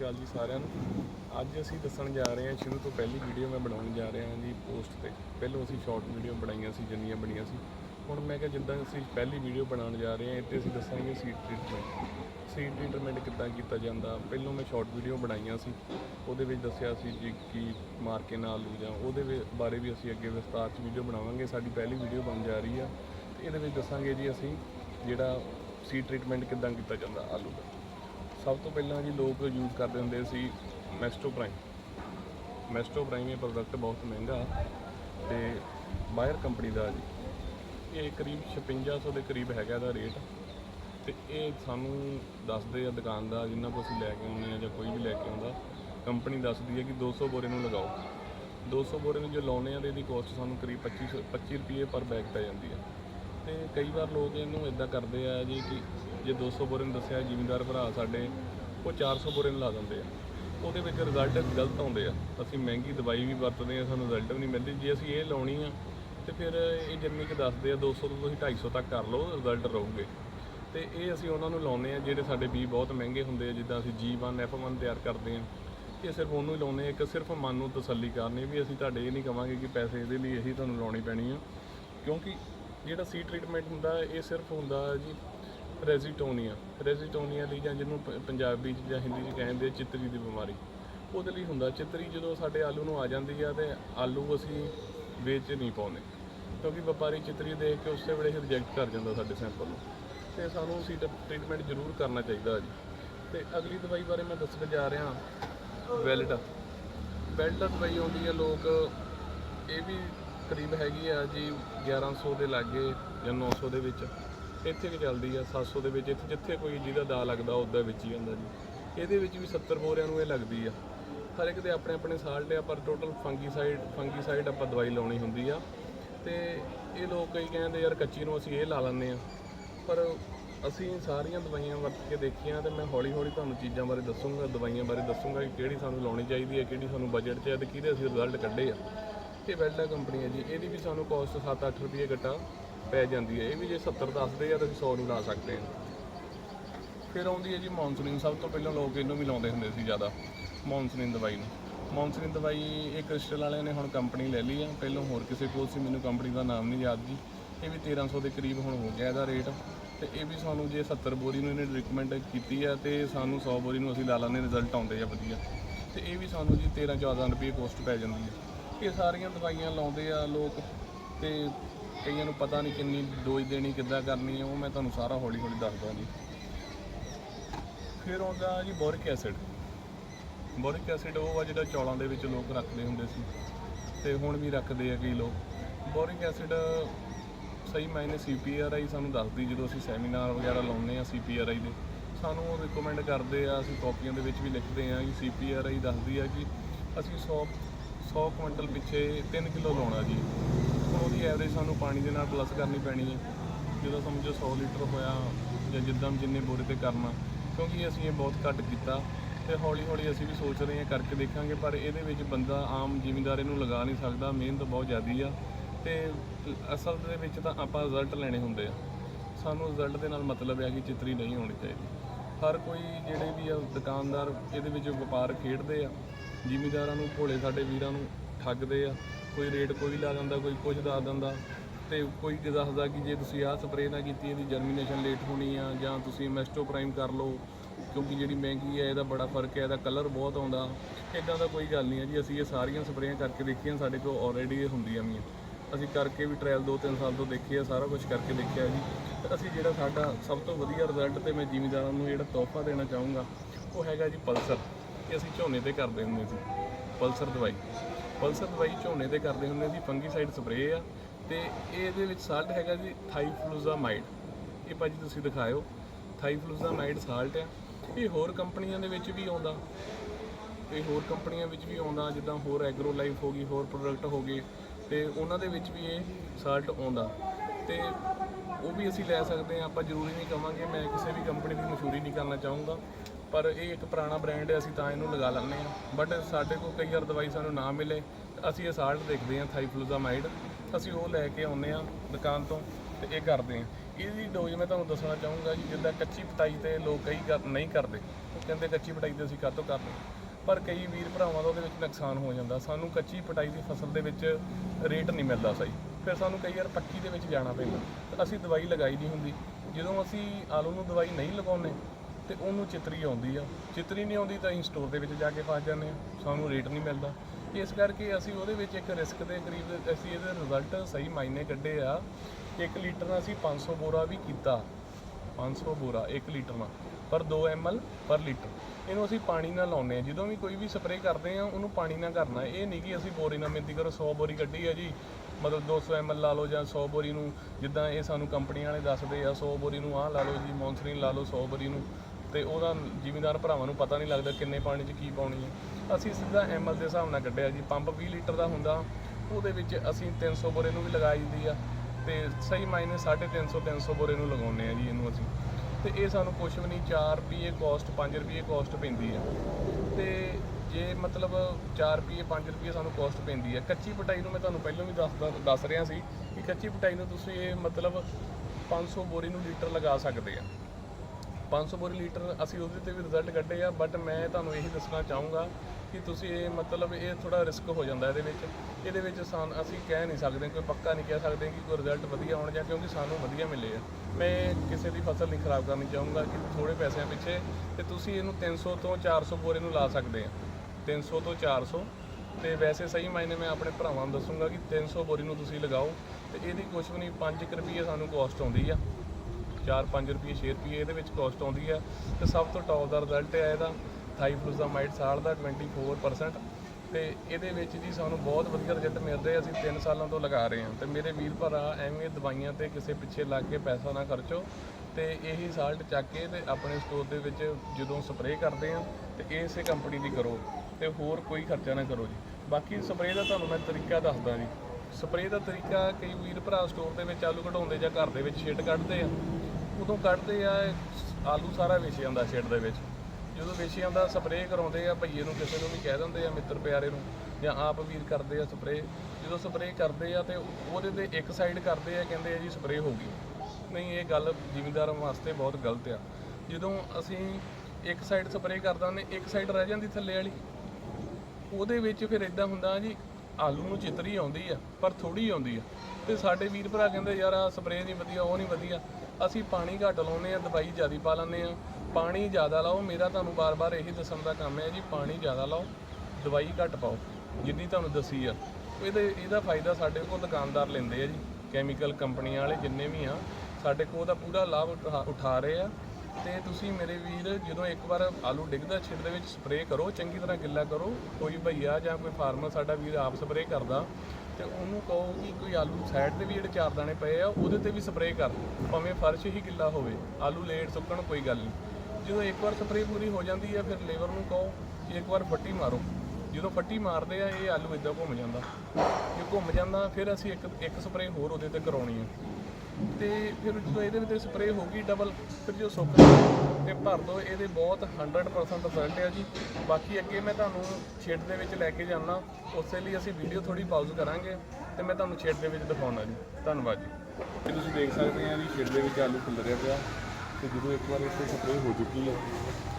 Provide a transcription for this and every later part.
ਅਕਾਲ ਜੀ ਸਾਰਿਆਂ ਨੂੰ। ਅੱਜ ਅਸੀਂ ਦੱਸਣ ਜਾ ਰਹੇ ਹਾਂ, ਸ਼ੁਰੂ ਤੋਂ ਪਹਿਲੀ ਵੀਡੀਓ ਮੈਂ ਬਣਾਉਣ ਜਾ ਰਿਹਾ ਹਾਂ ਜੀ ਪੋਸਟ ਤੇ। ਪਹਿਲਾਂ ਅਸੀਂ ਸ਼ਾਰਟ ਵੀਡੀਓ ਬਣਾਈਆਂ ਸੀ, ਜਿੰਨੀਆਂ ਬਣੀਆਂ ਸੀ। ਹੁਣ ਮੈਂ ਕਿਹਾ ਜਿੱਦਾਂ ਅਸੀਂ ਪਹਿਲੀ ਵੀਡੀਓ ਬਣਾਉਣ ਜਾ ਰਹੇ ਹਾਂ, ਇੱਥੇ ਅਸੀਂ ਦੱਸਾਂਗੇ ਸੀਟ ਟ੍ਰੀਟਮੈਂਟ ਸੀਟ ਟ੍ਰੀਟਮੈਂਟ ਕਿੱਦਾਂ ਕੀਤਾ ਜਾਂਦਾ? ਪਹਿਲਾਂ ਮੈਂ ਸ਼ਾਰਟ ਵੀਡੀਓ ਬਣਾਈਆਂ ਸੀ। ਉਹਦੇ ਵਿੱਚ ਦੱਸਿਆ ਸੀ ਜੀ ਕਿ ਮਾਰ ਕੇ ਨਾਲ ਲੂ ਜਾਂ ਉਹਦੇ ਬਾਰੇ ਵੀ ਅਸੀਂ ਅੱਗੇ ਵਿਸਤਾਰ 'ਚ ਵੀਡੀਓ ਬਣਾਵਾਂਗੇ। ਸਾਡੀ ਪਹਿਲੀ ਵੀਡੀਓ ਬਣ ਜਾ ਰਹੀ ਆ। ਤੇ ਇਹਦੇ ਵਿੱਚ ਦੱਸਾਂਗੇ ਜੀ ਅਸੀਂ ਜਿਹੜਾ ਸੀਟ ਟ੍ਰੀਟਮੈਂਟ ਕਿੱਦਾਂ ਕੀਤਾ ਜਾਂਦਾ, ਆਲੂ ਦਾ। ਸਭ ਤੋਂ ਪਹਿਲਾਂ ਜੀ ਲੋਕ ਯੂਜ਼ ਕਰਦੇ ਹੁੰਦੇ ਸੀ ਮੈਸਟੋ ਪ੍ਰਾਈਮ ਮੈਸਟੋ ਪ੍ਰਾਈਮ ਇਹ ਪ੍ਰੋਡਕਟ ਬਹੁਤ ਮਹਿੰਗਾ ਤੇ ਬਾਇਰ ਕੰਪਨੀ ਦਾ ਜੀ। ਇਹ ਕਰੀਬ 5600 ਦੇ ਕਰੀਬ ਹੈਗਾ ਇਹਦਾ ਰੇਟ ਤੇ ਇਹ ਸਾਨੂੰ ਦੱਸਦੇ ਆ ਦੁਕਾਨਦਾਰ ਜਿੰਨਾ ਕੋ ਅਸੀਂ ਲੈ ਕੇ ਆਉਂਦੇ ਆ ਜਾਂ ਕੋਈ ਵੀ ਲੈ ਕੇ ਆਉਂਦਾ ਕੰਪਨੀ ਦੱਸਦੀ ਹੈ ਕਿ 200 ਬੋਰੇ ਨੂੰ ਲਗਾਓ। 200 ਬੋਰੇ ਨੂੰ ਜੋ ਲਾਉਨੇ ਆ ਤੇ ਇਹਦੀ ਕੋਸਟ ਸਾਨੂੰ ਕਰੀਬ 25 25 ਰੁਪਏ ਪਰ ਬੈਗ ਪੈ ਜਾਂਦੀ ਹੈ। ਤੇ ਕਈ ਵਾਰ ਲੋਕ ਇਹਨੂੰ ਇਦਾਂ ਕਰਦੇ ਆ ਜੀ ਕਿ ਜੇ 200 ਬੋਰੇ ਨੂੰ ਦੱਸਿਆ, ਜ਼ਿਮੀਂਦਾਰ ਭਰਾ ਸਾਡੇ, ਉਹ 400 ਬੋਰੇ ਨੂੰ ਲਾ ਦਿੰਦੇ ਆ। ਉਹਦੇ ਵਿੱਚ ਰਿਜ਼ਲਟ ਗਲਤ ਆਉਂਦੇ ਆ। ਅਸੀਂ ਮਹਿੰਗੀ ਦਵਾਈ ਵੀ ਵਰਤਦੇ ਆ, ਸਾਨੂੰ ਰਿਜ਼ਲਟ ਵੀ ਨਹੀਂ ਮਿਲਦੀ। ਜੇ ਅਸੀਂ ਇਹ ਲਾਉਣੀ ਆ, ਤੇ ਫਿਰ ਇਹ ਜਿੰਨੀ ਕਿ ਦੱਸਦੇ ਆ 200 ਤੋਂ ਤੁਸੀਂ 250 ਤੱਕ ਕਰ ਲਓ ਰਿਜ਼ਲਟ ਰਹੂਗੇ। ਤੇ ਇਹ ਅਸੀਂ ਉਹਨਾਂ ਨੂੰ ਲਾਉਨੇ ਆ, ਜਿਹੜੇ ਸਾਡੇ ਬੀ ਬਹੁਤ ਮਹਿੰਗੇ ਹੁੰਦੇ ਆ, ਜਿੱਦਾਂ ਅਸੀਂ G1 F1 ਤਿਆਰ ਕਰਦੇ ਆ। ਇਹ ਸਿਰਫ ਉਹਨੂੰ ਹੀ ਲਾਉਨੇ ਆ, ਇੱਕ ਸਿਰਫ ਮਨ ਨੂੰ ਤਸੱਲੀ ਕਰਨੀ ਵੀ ਅਸੀਂ ਤੁਹਾਡੇ ਇਹ ਨਹੀਂ ਕਵਾਂਗੇ ਕਿ ਪੈਸੇ ਇਹਦੇ ਲਈ ਇਹੀ ਤੁਹਾਨੂੰ ਲਾਉਣੀ ਪੈਣੀ ਆ। ਕਿਉਂਕਿ ਜਿਹੜਾ ਸੀ ਟ੍ਰੀਟਮੈਂਟ ਹੁੰਦਾ, ਇਹ ਸਿਰਫ ਹੁੰਦਾ ਜੀ ਰੈਜ਼ੀਟੋਨੀਆ। ਰੈਜ਼ੀਟੋਨੀਆ ਲਈ ਜਾਂ ਜਿਹਨੂੰ ਪ- ਪੰਜਾਬੀ 'ਚ ਜਾਂ ਹਿੰਦੀ 'ਚ ਕਹਿੰਦੇ ਆ ਚਿੱਤਰੀ ਦੀ ਬਿਮਾਰੀ। ਉਹਦੇ ਲਈ ਹੁੰਦਾ, ਚਿੱਤਰੀ ਜਦੋਂ ਸਾਡੇ ਆਲੂ ਨੂੰ ਆ ਜਾਂਦੀ ਆ ਤੇ ਆਲੂ ਅਸੀਂ ਵੇਚ ਨਹੀਂ ਪਾਉਂਦੇ। ਕਿਉਂਕਿ ਵਪਾਰੀ ਚਿੱਤਰੀ ਦੇਖ ਕੇ ਉਸੇ ਵੇਲੇ ਹੀ ਰਿਜੈਕਟ ਕਰ ਜਾਂਦਾ ਸਾਡੇ ਸੈਂਪਲ ਨੂੰ। ਤੇ ਸਾਨੂੰ ਸੀ ਟ੍ਰੀਟਮੈਂਟ ਜ਼ਰੂਰ ਕਰਨਾ ਚਾਹੀਦਾ ਜੀ। ਤੇ ਅਗਲੀ ਦਵਾਈ ਬਾਰੇ ਮੈਂ ਦੱਸਣ ਜਾ ਰਿਹਾ ਵੈਲਟ ਬੈਲਟ ਦਵਾਈ ਆਉਂਦੀ ਹੈ ਲੋਕ ਇਹ ਵੀ ਕਰੀਬ ਹੈਗੀ ਆ ਜੀ 1100 ਦੇ ਲਾਗੇ ਜਾਂ 900 ਦੇ ਵਿੱਚ। ਇੱਥੇ ਕਿ ਚੱਲਦੀ ਆ 700 ਦੇ ਵਿੱਚ। ਇੱਥੇ ਜਿੱਥੇ ਕੋਈ ਜਿਹਦਾ ਦਾ ਲੱਗਦਾ ਉਹਦਾ ਵਿੱਚ ਹੀ ਹੁੰਦਾ ਜੀ। ਇਹਦੇ ਵਿੱਚ ਵੀ 70 ਬੋਰਿਆਂ ਨੂੰ ਇਹ ਲੱਗਦੀ ਆ। ਹਰ ਇੱਕ ਦੇ ਆਪਣੇ ਆਪਣੇ ਸਾਲਟ ਆ ਪਰ ਟੋਟਲ ਫੰਗੀਸਾਈਡ ਫੰਗੀਸਾਈਡ ਆਪਾਂ ਦਵਾਈ ਲਾਉਣੀ ਹੁੰਦੀ ਆ। ਤੇ ਇਹ ਲੋਕ ਕਈ ਕਹਿੰਦੇ, ਯਾਰ ਕੱਚੀ ਨੂੰ ਅਸੀਂ ਇਹ ਲਾ ਲੈਂਦੇ ਆ। ਪਰ ਅਸੀਂ ਸਾਰੀਆਂ ਦਵਾਈਆਂ ਵਰਤ ਕੇ ਦੇਖੀਆਂ ਤੇ ਮੈਂ ਹੌਲੀ ਹੌਲੀ ਤੁਹਾਨੂੰ ਚੀਜ਼ਾਂ ਬਾਰੇ ਦੱਸੂੰਗਾ, ਦਵਾਈਆਂ ਬਾਰੇ ਦੱਸੂੰਗਾ ਕਿ ਕਿਹੜੀ ਸਾਨੂੰ ਲਾਉਣੀ ਚਾਹੀਦੀ ਹੈ, ਕਿਹੜੀ ਸਾਨੂੰ ਬਜਟ 'ਚ ਹੈ ਤੇ ਕਿਹਦੇ ਅਸੀਂ ਰਿਜ਼ਲਟ ਕੱਢੇ ਆ। ਇਹ ਵੈਲਡਾ ਕੰਪਨੀ ਹੈ ਜੀ। ਇਹਦੀ ਵੀ ਸਾਨੂੰ ਕੋਸਟ 7-8 ਰੁਪਏ ਗੱਟਾ ਪੈ ਜਾਂਦੀ ਹੈ। ਇਹ ਵੀ ਜੇ 70 ਦੱਸਦੇ ਆ ਤਾਂ ਅਸੀਂ 100 ਨੂੰ ਲਾ ਸਕਦੇ। ਹਾਂ ਫਿਰ ਆਉਂਦੀ ਹੈ ਜੀ ਮੌਨਸੂਨਿਨ ਸਭ ਤੋਂ ਪਹਿਲਾਂ ਲੋਕ ਇਹਨੂੰ ਵੀ ਲਾਉਂਦੇ ਹੁੰਦੇ ਸੀ ਜ਼ਿਆਦਾ ਮੌਨਸੂਨਿਨ ਦਵਾਈ ਨੂੰ। ਮੌਨਸੂਨਿਨ ਦਵਾਈ ਇਹ ਕ੍ਰਿਸਟਲ ਵਾਲਿਆਂ ਨੇ ਹੁਣ ਕੰਪਨੀ ਲੈ ਲਈ ਆ। ਪਹਿਲਾਂ ਹੋਰ ਕਿਸੇ ਕੋਲ ਸੀ, ਮੈਨੂੰ ਕੰਪਨੀ ਦਾ ਨਾਮ ਨਹੀਂ ਯਾਦ ਜੀ। ਇਹ ਵੀ 1300 ਦੇ ਕਰੀਬ ਹੁਣ ਹੋ ਗਿਆ ਇਹਦਾ ਰੇਟ ਤੇ ਇਹ ਵੀ ਸਾਨੂੰ ਜੇ 70 ਬੋਰੀ ਨੂੰ ਇਹਨੇ ਰਿਕਮੈਂਡ ਕੀਤੀ ਆ, ਤੇ ਸਾਨੂੰ 100 ਬੋਰੀ ਨੂੰ ਅਸੀਂ ਲਾ ਲੈਂਦੇ ਰਿਜ਼ਲਟ ਆਉਂਦੇ ਆ ਵਧੀਆ। ਤੇ ਇਹ ਵੀ ਸਾਨੂੰ ਜੀ 13 14 ਰੁਪਏ ਕੋਸਟ ਪੈ ਜਾਂਦੀ ਹੈ। ਇਹ ਸਾਰੀਆਂ ਦਵਾਈਆਂ ਲਾਉਂਦੇ ਆ ਲੋਕ ਤੇ ਕਈਆਂ ਨੂੰ ਪਤਾ ਨਹੀਂ ਕਿੰਨੀ ਡੋਜ਼ ਦੇਣੀ, ਕਿੱਦਾਂ ਕਰਨੀ ਹੈ ਉਹ ਮੈਂ ਤੁਹਾਨੂੰ ਸਾਰਾ ਹੌਲੀ ਹੌਲੀ ਦੱਸਦਾ ਜੀ। ਫਿਰ ਆਉਂਦਾ ਜੀ ਬੋਰਿਕ ਐਸਿਡ। ਬੋਰਿਕ ਐਸਿਡ ਉਹ ਆ ਜਿਹੜਾ ਚੌਲਾਂ ਦੇ ਵਿੱਚ ਲੋਕ ਰੱਖਦੇ ਹੁੰਦੇ ਸੀ ਤੇ ਹੁਣ ਵੀ ਰੱਖਦੇ ਆ ਕਈ ਲੋਕ। ਬੋਰਿਕ ਐਸਿਡ ਸਹੀ ਮਾਇਨੇ ਸੀਪੀਆਰਆਈ ਸਾਨੂੰ ਦੱਸਦੀ, ਜਦੋਂ ਅਸੀਂ ਸੈਮੀਨਾਰ ਵਗੈਰਾ ਲਾਉਂਦੇ ਆ ਸੀਪੀਆਰਆਈ ਦੇ, ਸਾਨੂੰ ਉਹ ਰਿਕਮੈਂਡ ਕਰਦੇ ਆ, ਅਸੀਂ ਕਾਪੀਆਂ ਦੇ ਵਿੱਚ ਵੀ ਲਿਖਦੇ ਆ ਕਿ ਸੀਪੀਆਰਆਈ ਦੱਸਦੀ ਆ ਕਿ ਅਸੀਂ 100 100 ਕੁਇੰਟਲ ਪਿੱਛੇ 3 ਕਿਲੋ ਲਾਉਣਾ ਜੀ। ਉਹਦੀ ਐਵਰੇਜ ਸਾਨੂੰ ਪਾਣੀ ਦੇ ਨਾਲ ਪਲੱਸ ਕਰਨੀ ਪੈਣੀ ਹੈ। ਜਦੋਂ ਸਮਝੋ 100 ਲੀਟਰ ਹੋਇਆ ਜਾਂ ਜਿੱਦਾਂ ਜਿੰਨੇ ਬੋਰੇ ਤੇ ਕਰਨਾ, ਕਿਉਂਕਿ ਅਸੀਂ ਇਹ ਬਹੁਤ ਘੱਟ ਕੀਤਾ ਤੇ ਹੌਲੀ ਹੌਲੀ ਅਸੀਂ ਵੀ ਸੋਚ ਰਹੇ ਹਾਂ ਕਰਕੇ ਦੇਖਾਂਗੇ, ਪਰ ਇਹਦੇ ਵਿੱਚ ਬੰਦਾ ਆਮ ਜ਼ਿਮੀਂਦਾਰ ਇਹਨੂੰ ਲਗਾ ਨਹੀਂ ਸਕਦਾ, ਮਿਹਨਤ ਬਹੁਤ ਜ਼ਿਆਦੀ ਆ ਤੇ ਅਸਲ ਦੇ ਵਿੱਚ ਤਾਂ ਆਪਾਂ ਰਿਜ਼ਲਟ ਲੈਣੇ ਹੁੰਦੇ ਆ। ਸਾਨੂੰ ਰਿਜ਼ਲਟ ਦੇ ਨਾਲ ਮਤਲਬ ਹੈ ਕਿ ਚਿੱਤਰੀ ਨਹੀਂ ਹੋਣੀ ਚਾਹੀਦੀ। ਹਰ ਕੋਈ ਜਿਹੜੇ ਵੀ ਆ ਦੁਕਾਨਦਾਰ, ਇਹਦੇ ਵਿੱਚ ਵਪਾਰ ਖੇਡਦੇ ਆ। ਜ਼ਿਮੀਦਾਰਾਂ ਨੂੰ, ਭੋਲੇ ਸਾਡੇ ਵੀਰਾਂ ਨੂੰ ਠੱਗਦੇ ਆ। ਕੋਈ ਰੇਟ ਕੋਈ ਲਾ ਦਿੰਦਾ, ਕੋਈ ਕੁਝ ਦੱਸ ਦਿੰਦਾ। ਤੇ ਕੋਈ ਦੱਸਦਾ ਕਿ ਜੇ ਤੁਸੀਂ ਆਹ ਸਪਰੇਅ ਨਾ ਕੀਤੀ, ਇਹਦੀ ਜਰਮੀਨੇਸ਼ਨ ਲੇਟ ਹੋਣੀ ਆ ਜਾਂ ਤੁਸੀਂ ਮੈਸਟੋ ਪ੍ਰਾਈਮ ਕਰ ਲਓ, ਕਿਉਂਕਿ ਜਿਹੜੀ ਮਹਿੰਗੀ ਹੈ ਇਹਦਾ ਬੜਾ ਫ਼ਰਕ ਹੈ ਇਹਦਾ ਕਲਰ ਬਹੁਤ ਆਉਂਦਾ। ਇਦਾਂ ਦਾ ਕੋਈ ਗੱਲ ਨਹੀਂ ਹੈ ਜੀ, ਅਸੀਂ ਇਹ ਸਾਰੀਆਂ ਸਪਰੇਆਂ ਕਰਕੇ ਦੇਖੀਆਂ, ਸਾਡੇ ਕੋਲ ਆਲਰੇਡੀ ਇਹ ਹੁੰਦੀਆਂ ਵੀ ਅਸੀਂ ਕਰਕੇ ਵੀ ਟ੍ਰਾਇਲ 2-3 ਸਾਲ ਤੋਂ ਦੇਖੀ ਆ, ਸਾਰਾ ਕੁਝ ਕਰਕੇ ਦੇਖਿਆ ਜੀ। ਤੇ ਅਸੀਂ ਜਿਹੜਾ ਸਾਡਾ ਸਭ ਤੋਂ ਵਧੀਆ ਰਿਜ਼ਲਟ ਤੇ ਮੈਂ ਜ਼ਿਮੀਦਾਰਾਂ ਨੂੰ ਜਿਹੜਾ ਤੋਹਫਾ ਦੇਣਾ ਚਾਹੂੰਗਾ, ਉਹ ਹੈਗਾ ਜੀ ਪਲਸਰ। ਕਿ ਅਸੀਂ ਝੋਨੇ ਤੇ ਕਰਦੇ ਹੁੰਦੇ ਸੀ, ਪਲਸਰ ਦਵਾਈ। ਪਲਸਰ ਦਵਾਈ ਝੋਨੇ ਤੇ ਕਰਦੇ ਹੁੰਦੇ ਸੀ, ਫੰਗੀਸਾਈਡ ਸਪਰੇਅ ਆ ਤੇ ਇਹਦੇ ਵਿੱਚ ਸਾਲਟ ਹੈਗਾ ਜੀ, ਥਾਈਫਲੂਜ਼ਾਮਾਈਡ। ਇਹ ਭਾਜੀ ਤੁਸੀਂ ਦਿਖਾਇਓ, ਥਾਈਫਲੂਜ਼ਾਮਾਈਡ ਸਾਲਟ ਆ। ਇਹ ਹੋਰ ਕੰਪਨੀਆਂ ਦੇ ਵਿੱਚ ਵੀ ਆਉਂਦਾ। ਇਹ ਹੋਰ ਕੰਪਨੀਆਂ ਵਿੱਚ ਵੀ ਆਉਂਦਾ, ਜਿੱਦਾਂ ਹੋਰ ਐਗਰੋ ਲਾਈਫ ਹੋ ਗਈ, ਹੋਰ ਪ੍ਰੋਡਕਟ ਹੋ ਗਏ, ਤੇ ਉਹਨਾਂ ਦੇ ਵਿੱਚ ਵੀ ਇਹ ਸਾਲਟ ਆਉਂਦਾ। ਤੇ ਉਹ ਵੀ ਅਸੀਂ ਲੈ ਸਕਦੇ ਹਾਂ, ਆਪਾਂ ਜ਼ਰੂਰੀ ਨਹੀਂ ਕਵਾਂਗੇ, ਮੈਂ ਕਿਸੇ ਵੀ ਕੰਪਨੀ ਦੀ ਮਸ਼ਹੂਰੀ ਨਹੀਂ ਕਰਨਾ ਚਾਹੂੰਗਾ। ਪਰ ਇਹ ਇੱਕ ਪੁਰਾਣਾ ਬ੍ਰਾਂਡ ਹੈ, ਅਸੀਂ ਤਾਂ ਇਹਨੂੰ ਲਗਾ ਲੈਂਦੇ ਹਾਂ। ਬਟ ਸਾਡੇ ਕੋਲ ਕਈ ਵਾਰ ਦਵਾਈ ਸਾਨੂੰ ਨਾ ਮਿਲੇ ਅਸੀਂ ਇਹ ਸਾਲਟ ਦੇਖਦੇ ਹਾਂ, ਥਾਈਫਲੂਜ਼ਾਮਾਈਡ। ਅਸੀਂ ਉਹ ਲੈ ਕੇ ਆਉਂਦੇ ਹਾਂ ਦੁਕਾਨ ਤੋਂ ਤੇ ਇਹ ਕਰਦੇ ਹਾਂ। ਇਹਦੀ ਡੋਜ਼ ਮੈਂ ਤੁਹਾਨੂੰ ਦੱਸਣਾ ਚਾਹੂੰਗਾ ਜੀ, ਜਿੱਦਾਂ ਕੱਚੀ ਪਟਾਈ ਤੇ ਲੋਕ ਕਈ ਕਰ- ਨਹੀਂ ਕਰਦੇ। ਉਹ ਕਹਿੰਦੇ ਕੱਚੀ ਪਟਾਈ ਤੇ ਅਸੀਂ ਕਾਹਤੋਂ ਕਰਦੇ ਪਰ ਕਈ ਵੀਰ ਭਰਾਵਾਂ ਦਾ ਉਹਦੇ ਵਿੱਚ ਨੁਕਸਾਨ ਹੋ ਜਾਂਦਾ। ਸਾਨੂੰ ਕੱਚੀ ਪਟਾਈ ਦੀ ਫਸਲ ਦੇ ਵਿੱਚ ਰੇਟ ਨਹੀਂ ਮਿਲਦਾ ਸਹੀ। ਫਿਰ ਸਾਨੂੰ ਕਈ ਵਾਰ ਪੱਕੀ ਦੇ ਵਿੱਚ ਜਾਣਾ ਪੈਂਦਾ। ਅਸੀਂ ਦਵਾਈ ਲਗਾਈ ਨਹੀਂ ਹੁੰਦੀ। ਜਦੋਂ ਅਸੀਂ ਆਲੂ ਨੂੰ ਦਵਾਈ ਨਹੀਂ ਲਗਾਉਂਦੇ ਤੇ ਉਹਨੂੰ ਚਿਤਰੀ ਆਉਂਦੀ ਆ। ਚਿਤਰੀ ਨਹੀਂ ਆਉਂਦੀ ਤਾਂ ਅਸੀਂ ਸਟੋਰ ਦੇ ਵਿੱਚ ਜਾ ਕੇ ਫਸ ਜਾਂਦੇ ਆ। ਸਾਨੂੰ ਰੇਟ ਨਹੀਂ ਮਿਲਦਾ। ਇਸ ਕਰਕੇ ਅਸੀਂ ਉਹਦੇ ਵਿੱਚ ਇੱਕ ਰਿਸਕ ਦੇ ਕਰੀਬ ਅਸੀਂ ਇਹਦੇ ਰਿਜ਼ਲਟ ਸਹੀ ਮਾਇਨੇ ਕੱਢੇ ਆ। 1 ਲੀਟਰ ਨਾਲ ਅਸੀਂ 500 ਬੋਰਾ ਵੀ ਕੀਤਾ। 500 ਬੋਰਾ 1 ਲੀਟਰ ਨਾਲ। ਪਰ 2 ml ਪਰ ਲੀਟਰ। ਇਹਨੂੰ ਅਸੀਂ ਪਾਣੀ ਨਾਲ ਲਾਉਂਦੇ ਆ। ਜਦੋਂ ਵੀ ਕੋਈ ਵੀ ਸਪਰੇਅ ਕਰਦੇ ਆ, ਉਹਨੂੰ ਪਾਣੀ ਨਾਲ ਕਰਨਾ। ਇਹ ਨਹੀਂ ਕਿ ਅਸੀਂ ਬੋਰੀ ਨਾਲ ਮਿੰਤੀ ਕਰੋ 100 ਬੋਰੀ ਕੱਢੀ ਆ ਜੀ। ਮਤਲਬ 200 ml ਲਾ ਲਓ ਜਾਂ 100 ਬੋਰੀ ਨੂੰ, ਜਿੱਦਾਂ ਇਹ ਸਾਨੂੰ ਕੰਪਨੀਆਂ ਵਾਲੇ ਦੱਸਦੇ ਆ 100 ਬੋਰੀ ਨੂੰ ਆਹ ਲਾ ਲਓ ਜੀ ਮੌਨਸਰੀਨ ਲਾ ਲਓ 100 ਬੋਰੀ ਨੂੰ। ਤੇ ਉਹਦਾ ਜ਼ਿਮੀਂਦਾਰ ਭਰਾਵਾਂ ਨੂੰ ਪਤਾ ਨਹੀਂ ਲੱਗਦਾ ਕਿੰਨੇ ਪਾਣੀ 'ਚ ਕੀ ਪਾਉਣੀ ਹੈ। ਅਸੀਂ ਸਿੱਧਾ ml ਦੇ ਹਿਸਾਬ ਨਾਲ ਕੱਢਿਆ ਜੀ, ਪੰਪ 20 ਲੀਟਰ ਦਾ ਹੁੰਦਾ, ਉਹਦੇ ਵਿੱਚ ਅਸੀਂ 300 ਬੋਰੇ ਨੂੰ ਵੀ ਲਗਾਈ ਦਿੰਦੀ ਆ ਤੇ ਸਹੀ ਮਾਇਨੇ 350 300 ਬੋਰੇ ਨੂੰ ਲਗਾਉਂਦੇ ਆ ਜੀ ਇਹਨੂੰ ਅਸੀਂ। ਤੇ ਇਹ ਸਾਨੂੰ ਕੁਛ ਵੀ ਨਹੀਂ 4 ਰੁਪਏ ਕੋਸਟ 5 ਰੁਪਏ ਕੋਸਟ ਪੈਂਦੀ ਆ। ਤੇ ਜੇ ਮਤਲਬ 4 ਰੁਪਏ 5 ਰੁਪਏ ਸਾਨੂੰ ਕੋਸਟ ਪੈਂਦੀ ਹੈ ਕੱਚੀ ਪਟਾਈ ਨੂੰ ਮੈਂ ਤੁਹਾਨੂੰ ਪਹਿਲਾਂ ਵੀ ਦੱਸਦਾ ਦੱਸ ਰਿਹਾ ਸੀ ਕਿ ਕੱਚੀ ਪਟਾਈ ਨੂੰ ਤੁਸੀਂ ਇਹ ਮਤਲਬ 500 ਬੋਰੀ ਨੂੰ ਲੀਟਰ ਲਗਾ ਸਕਦੇ ਆ। 500 ਬੋਰੀ ਲੀਟਰ ਅਸੀਂ ਉਹਦੇ ਤੇ ਵੀ ਰਿਜ਼ਲਟ ਕੱਢੇ ਆ ਬਟ ਮੈਂ ਤੁਹਾਨੂੰ ਇਹੀ ਦੱਸਣਾ ਚਾਹੂੰਗਾ ਕਿ ਤੁਸੀਂ ਇਹ ਮਤਲਬ ਇਹ ਥੋੜਾ ਰਿਸਕ ਹੋ ਜਾਂਦਾ ਇਹਦੇ ਵਿੱਚ। ਇਹਦੇ ਵਿੱਚ ਸਾਨ ਅਸੀਂ ਕਹਿ ਨਹੀਂ ਸਕਦੇ, ਕੋਈ ਪੱਕਾ ਨਹੀਂ ਕਹਿ ਸਕਦੇ ਕਿ ਕੋਈ ਰਿਜ਼ਲਟ ਵਧੀਆ ਹੋਣ ਜਾਂ ਕਿਉਂਕਿ ਸਾਨੂੰ ਵਧੀਆ ਮਿਲੇ ਆ। ਮੈਂ ਕਿਸੇ ਦੀ ਫਸਲ ਨਹੀਂ ਖਰਾਬ ਕਰਨੀ ਚਾਹੂੰਗਾ ਕਿ ਥੋੜੇ ਪੈਸਿਆਂ ਪਿੱਛੇ ਤੇ ਤੁਸੀਂ ਇਹਨੂੰ 300 ਤੋਂ 400 ਬੋਰੇ ਨੂੰ ਲਾ ਸਕਦੇ ਆ। 300 ਤੋਂ 400 ਤੇ ਵੈਸੇ ਸਹੀ ਮਾਇਨੇ ਮੈਂ ਆਪਣੇ ਭਰਾਵਾਂ ਨੂੰ ਦੱਸੂੰਗਾ ਕਿ 300 ਬੋਰੀ ਨੂੰ ਤੁਸੀਂ ਲਗਾਓ ਤੇ ਇਹਦੀ ਕੁਛ ਵੀ ਨਹੀਂ 5 ਰੁਪਏ ਸਾਨੂੰ ਕੋਸਟ ਆਉਂਦੀ ਆ। 4-5 ਰੁਪਏ 6 ਰੁਪਏ ਇਹਦੇ ਵਿੱਚ ਕੋਸਟ ਆਉਂਦੀ ਆ ਤੇ ਸਭ ਤੋਂ ਟੌਪ ਦਾ ਰਿਜ਼ਲਟ ਹੈ ਇਹਦਾ ਥਾਈਫਲੂਜ਼ਾਮਾਈਡ ਸਾਲ ਦਾ 24% ਤੇ ਇਹਦੇ ਵਿੱਚ ਜੀ ਸਾਨੂੰ ਬਹੁਤ ਵਧੀਆ ਰਿਜ਼ਲਟ ਮਿਲ ਰਹੇ ਅਸੀਂ 3 ਸਾਲਾਂ ਤੋਂ ਲਗਾ ਰਹੇ ਹਾਂ ਤੇ ਮੇਰੇ ਵੀਰ ਭਰਾ ਐਵੇਂ ਦਵਾਈਆਂ ਤੇ ਕਿਸੇ ਪਿੱਛੇ ਲੱਗ ਕੇ ਪੈਸਾ ਨਾ ਖਰਚੋ ਤੇ ਇਹੀ ਸਾਲਟ ਚੱਕ ਕੇ ਤੇ ਆਪਣੇ ਸਟੋਰ ਦੇ ਵਿੱਚ ਜਦੋਂ ਸਪਰੇਅ ਕਰਦੇ ਆ ਤੇ ਇਸੇ ਕੰਪਨੀ ਦੀ ਕਰੋ ਤੇ ਹੋਰ ਕੋਈ ਖਰਚਾ ਨਾ ਕਰੋ ਜੀ। ਬਾਕੀ ਸਪਰੇਅ ਦਾ ਤੁਹਾਨੂੰ ਮੈਂ ਤਰੀਕਾ ਦੱਸਦਾ ਜੀ। ਸਪਰੇਅ ਦਾ ਤਰੀਕਾ ਕਈ ਵੀਰ ਭਰਾ ਸਟੋਰ ਦੇ ਵਿੱਚ ਆਲੂ ਕਢਾਉਂਦੇ ਜਾਂ ਘਰ ਦੇ ਵਿੱਚ ਛਿੱਟ ਕੱਢਦੇ ਆ ਉਦੋਂ ਕੱਢਦੇ ਆ, ਆਲੂ ਸਾਰਾ ਵੇਚ ਜਾਂਦਾ ਛੇੜ ਦੇ ਵਿੱਚ। ਜਦੋਂ ਵੇਚੀ ਜਾਂਦਾ ਸਪਰੇਅ ਕਰਾਉਂਦੇ ਆ ਭਈਏ ਨੂੰ, ਕਿਸੇ ਨੂੰ ਵੀ ਕਹਿ ਦਿੰਦੇ ਆ, ਮਿੱਤਰ ਪਿਆਰੇ ਨੂੰ, ਜਾਂ ਆਪ ਵੀਰ ਕਰਦੇ ਆ ਸਪਰੇਅ ਜਦੋਂ ਸਪਰੇਅ ਕਰਦੇ ਆ ਤੇ ਉਹਦੇ ਤੇ ਇੱਕ ਸਾਈਡ ਕਰਦੇ ਆ, ਕਹਿੰਦੇ ਆ ਜੀ ਸਪਰੇਅ ਹੋ ਗਈ। ਨਹੀਂ, ਇਹ ਗੱਲ ਜ਼ਿਮੀਂਦਾਰਾਂ ਵਾਸਤੇ ਬਹੁਤ ਗਲਤ ਆ। ਜਦੋਂ ਅਸੀਂ ਇੱਕ ਸਾਈਡ ਸਪਰੇਅ ਕਰਦਾ ਦਿੰਦੇ ਇੱਕ ਸਾਈਡ ਰਹਿ ਜਾਂਦੀ ਥੱਲੇ ਵਾਲੀ। ਉਹਦੇ ਵਿੱਚ ਫਿਰ ਇਦਾਂ ਹੁੰਦਾ ਜੀ, ਆਲੂ ਨੂੰ ਚਿਤਰੀ ਆਉਂਦੀ ਆ, ਪਰ ਥੋੜੀ ਆਉਂਦੀ ਆ। ਤੇ ਸਾਡੇ ਵੀਰ ਭਰਾ ਕਹਿੰਦੇ, ਯਾਰ ਆ ਸਪਰੇਅ ਨਹੀਂ ਵਧੀਆ, ਉਹ ਨਹੀਂ ਵਧੀਆ। ਅਸੀਂ ਪਾਣੀ ਘੱਟ ਲਾਉਂਦੇ ਆ ਦਵਾਈ ਜ਼ਿਆਦਾ ਪਾ ਲੈਂਦੇ ਆ ਪਾਣੀ ਜ਼ਿਆਦਾ ਲਾਓ, ਮੇਰਾ ਤੁਹਾਨੂੰ ਬਾਰ-ਬਾਰ ਇਹੀ ਦੱਸਣ ਦਾ ਕੰਮ ਹੈ ਜੀ, ਪਾਣੀ ਜ਼ਿਆਦਾ ਲਾਓ, ਦਵਾਈ ਘੱਟ ਪਾਓ, ਜਿੰਨੀ ਤੁਹਾਨੂੰ ਦੱਸੀ ਆ। ਇਹਦੇ, ਇਹਦਾ ਫਾਇਦਾ ਸਾਡੇ ਕੋਲ ਦੁਕਾਨਦਾਰ ਲੈਂਦੇ ਆ ਜੀ ਕੈਮੀਕਲ ਕੰਪਨੀਆਂ ਵਾਲੇ ਜਿੰਨੇ ਵੀ ਆ, ਸਾਡੇ ਕੋਲ ਉਹਦਾ ਪੂਰਾ ਲਾਭ ਉਠਾ- ਉਠਾ ਰਹੇ ਆ। ਤੇ ਤੁਸੀਂ ਮੇਰੇ ਵੀਰ ਜਦੋਂ ਇੱਕ ਵਾਰ ਆਲੂ ਡਿੱਗਦਾ ਛਿੱਟ ਦੇ ਵਿੱਚ ਸਪਰੇਅ ਕਰੋ, ਚੰਗੀ ਤਰ੍ਹਾਂ ਗਿੱਲਾ ਕਰੋ। ਕੋਈ ਭਈਆ ਜਾਂ ਕੋਈ ਫਾਰਮਰ ਸਾਡਾ ਵੀਰ ਆਪ ਸਪਰੇਅ ਕਰਦਾ, ਤੇ ਉਹਨੂੰ ਕਹੋ ਕਿ ਕੋਈ ਆਲੂ ਸਾਈਡ ਤੇ ਵੀ ਜਿਹੜੇ ਚਾਰ ਦਾਣੇ ਪਏ ਆ, ਉਹਦੇ ਤੇ ਵੀ ਸਪਰੇਅ ਕਰ, ਭਾਵੇਂ ਫਰਸ਼ ਹੀ ਗਿੱਲਾ ਹੋਵੇ। ਆਲੂ ਲੇਟ ਸੁੱਕਣ, ਕੋਈ ਗੱਲ ਨਹੀਂ। ਜਦੋਂ ਇੱਕ ਵਾਰ ਸਪਰੇਅ ਪੂਰੀ ਹੋ ਜਾਂਦੀ ਹੈ ਫਿਰ ਲੇਬਰ ਨੂੰ ਕਹੋ ਕਿ ਇੱਕ ਵਾਰ ਫੱਟੀ ਮਾਰੋ। ਜਦੋਂ ਫੱਟੀ ਮਾਰਦੇ ਆ, ਇਹ ਆਲੂ ਇਦਾਂ ਘੁੰਮ ਜਾਂਦਾ। ਜੇ ਘੁੰਮ ਜਾਂਦਾ, ਫਿਰ ਅਸੀਂ ਇੱਕ ਇੱਕ ਸਪਰੇਅ ਹੋਰ ਉਹਦੇ ਤੇ ਕਰਾਉਣੀ ਹੈ ਤੇ ਫਿਰ ਜਦੋਂ ਇਹਦੇ ਵਿੱਚ ਸਪਰੇਅ ਹੋ ਗਈ ਡਬਲ ਫਿਰ ਜੋ ਸੁੱਕ ਗਿਆ ਤੇ ਭਰ ਦੋ, ਇਹਦੇ ਬਹੁਤ 100% ਰਿਜ਼ਲਟ ਹੈ ਜੀ। ਬਾਕੀ ਅੱਗੇ ਮੈਂ ਤੁਹਾਨੂੰ ਛੇੜ ਦੇ ਵਿੱਚ ਲੈ ਕੇ ਜਾਣਾ ਉਸੇ ਲਈ ਅਸੀਂ ਵੀਡੀਓ ਥੋੜੀ ਪਾਊਜ਼ ਕਰਾਂਗੇ ਤੇ ਮੈਂ ਤੁਹਾਨੂੰ ਛੇੜ ਦੇ ਵਿੱਚ ਦਿਖਾਉਣਾ ਜੀ। ਧੰਨਵਾਦ ਜੀ। ਇਹ ਤੁਸੀਂ ਦੇਖ ਸਕਦੇ ਆ ਜੀ ਛੇੜ ਦੇ ਵਿੱਚ ਆਲੂ ਖਿਲਰਿਆ ਪਿਆ। ਤੇ ਜਦੋਂ ਇੱਕ ਵਾਰ ਇੱਥੇ ਸਪਰੇਅ ਹੋ ਚੁੱਕੀ ਹੈ,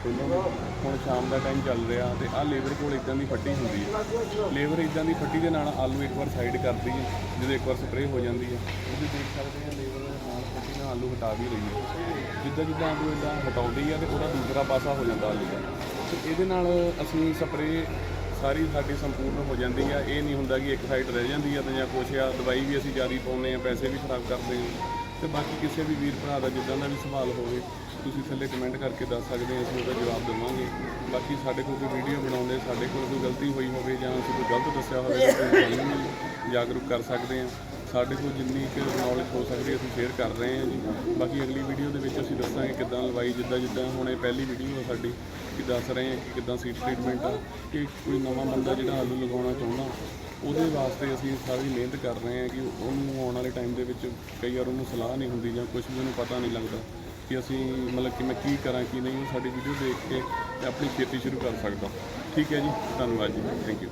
ਪਹਿਲਾਂ ਹੁਣ ਸ਼ਾਮ ਦਾ ਟਾਈਮ ਚੱਲ ਰਿਹਾ ਤੇ ਆਹ ਲੇਬਰ ਕੋਲ ਇਦਾਂ ਦੀ ਫੱਟੀ ਹੁੰਦੀ ਹੈ। ਲੇਬਰ ਇਦਾਂ ਦੀ ਫੱਟੀ ਦੇ ਨਾਲ ਆਲੂ ਇੱਕ ਵਾਰ ਸਾਈਡ ਕਰਦੀ ਹੈ, ਜਦੋਂ ਇੱਕ ਵਾਰ ਸਪਰੇਅ ਹੋ ਜਾਂਦੀ ਹੈ। ਤੁਸੀਂ ਦੇਖ ਸਕਦੇ ਆ ਲੇਬਰ ਨਾਲ ਫੱਟੀ ਨਾਲ ਆਲੂ ਹਟਾ ਵੀ ਰਹੀ ਹੈ। ਜਿੱਦਾਂ ਜਿੱਦਾਂ ਆਲੂ ਇਦਾਂ ਹਟਾਉਂਦੀ ਹੈ ਤੇ ਉਹਦਾ ਦੂਸਰਾ ਪਾਸਾ ਹੋ ਜਾਂਦਾ ਆਲੂ ਦਾ। ਤੇ ਇਹਦੇ ਨਾਲ ਅਸੀਂ ਸਪਰੇਅ ਸਾਰੀ ਸਾਡੀ ਸੰਪੂਰਨ ਹੋ ਜਾਂਦੀ ਆ ਇਹ ਨਹੀਂ ਹੁੰਦਾ ਕਿ ਇੱਕ ਸਾਈਡ ਰਹਿ ਜਾਂਦੀ ਆ ਤੇ ਜਾਂ ਕੁਛ ਆ, ਦਵਾਈ ਵੀ ਅਸੀਂ ਜ਼ਿਆਦਾ ਪਾਉਂਦੇ ਆ ਪੈਸੇ ਵੀ ਖਰਾਬ ਕਰਦੇ ਆ ਤੇ ਬਾਕੀ ਕਿਸੇ ਵੀ ਵੀਰ ਭਰਾ ਦਾ ਜਿੱਦਾਂ ਦਾ ਵੀ ਸਵਾਲ ਹੋਵੇ, ਤੁਸੀਂ ਥੱਲੇ ਕਮੈਂਟ ਕਰਕੇ ਦੱਸ ਸਕਦੇ ਆ ਅਸੀਂ ਉਹਦਾ ਜਵਾਬ ਦੇਵਾਂਗੇ। ਬਾਕੀ ਸਾਡੇ ਕੋਲ ਕੋਈ ਵੀਡੀਓ ਬਣਾਉਂਦੇ, ਸਾਡੇ ਕੋਲ ਕੋਈ ਗਲਤੀ ਹੋਈ ਹੋਵੇ ਜਾਂ ਅਸੀਂ ਕੋਈ ਗਲਤ ਦੱਸਿਆ ਹੋਵੇ, ਤਾਂ ਤੁਸੀਂ ਸਾਨੂੰ ਵੀ ਜਾਗਰੂਕ ਕਰ ਸਕਦੇ ਆ ਸਾਡੇ ਕੋਲ ਜਿੰਨੀ ਕੁ ਨੌਲੇਜ ਹੋ ਸਕਦੀ ਹੈ, ਅਸੀਂ ਸ਼ੇਅਰ ਕਰ ਰਹੇ ਹਾਂ ਜੀ। ਬਾਕੀ ਅਗਲੀ ਵੀਡੀਓ ਦੇ ਵਿੱਚ ਅਸੀਂ ਦੱਸਾਂਗੇ ਕਿੱਦਾਂ ਲਵਾਈ, ਜਿੱਦਾਂ ਜਿੱਦਾਂ ਹੁਣ ਇਹ ਪਹਿਲੀ ਵੀਡੀਓ ਆ ਸਾਡੀ, ਕਿ ਦੱਸ ਰਹੇ ਹਾਂ ਕਿ ਕਿੱਦਾਂ ਸੀਟ ਟ੍ਰੀਟਮੈਂਟ ਆ, ਕਿ ਕੋਈ ਨਵਾਂ ਬੰਦਾ ਜਿਹੜਾ ਆਲੂ ਲਗਾਉਣਾ ਚਾਹੁੰਦਾ ਉਹਦੇ ਵਾਸਤੇ ਅਸੀਂ ਸਾਰੀ ਮਿਹਨਤ ਕਰ ਰਹੇ ਹਾਂ ਕਿ ਉਹਨੂੰ ਆਉਣ ਵਾਲੇ ਟਾਈਮ ਦੇ ਵਿੱਚ ਕਈ ਵਾਰ ਉਹਨੂੰ ਸਲਾਹ ਨਹੀਂ ਹੁੰਦੀ ਜਾਂ ਕੁਝ ਵੀ ਉਹਨੂੰ ਪਤਾ ਨਹੀਂ ਲੱਗਦਾ ਕਿ ਅਸੀਂ ਮਤਲਬ ਕਿ ਮੈਂ ਕੀ ਕਰਾਂ, ਕੀ ਨਹੀਂ, ਉਹ ਸਾਡੀ ਵੀਡੀਓ ਦੇਖ ਕੇ ਆਪਣੀ ਖੇਤੀ ਸ਼ੁਰੂ ਕਰ ਸਕਦਾ। ਠੀਕ ਹੈ ਜੀ, ਧੰਨਵਾਦ ਜੀ। Thank you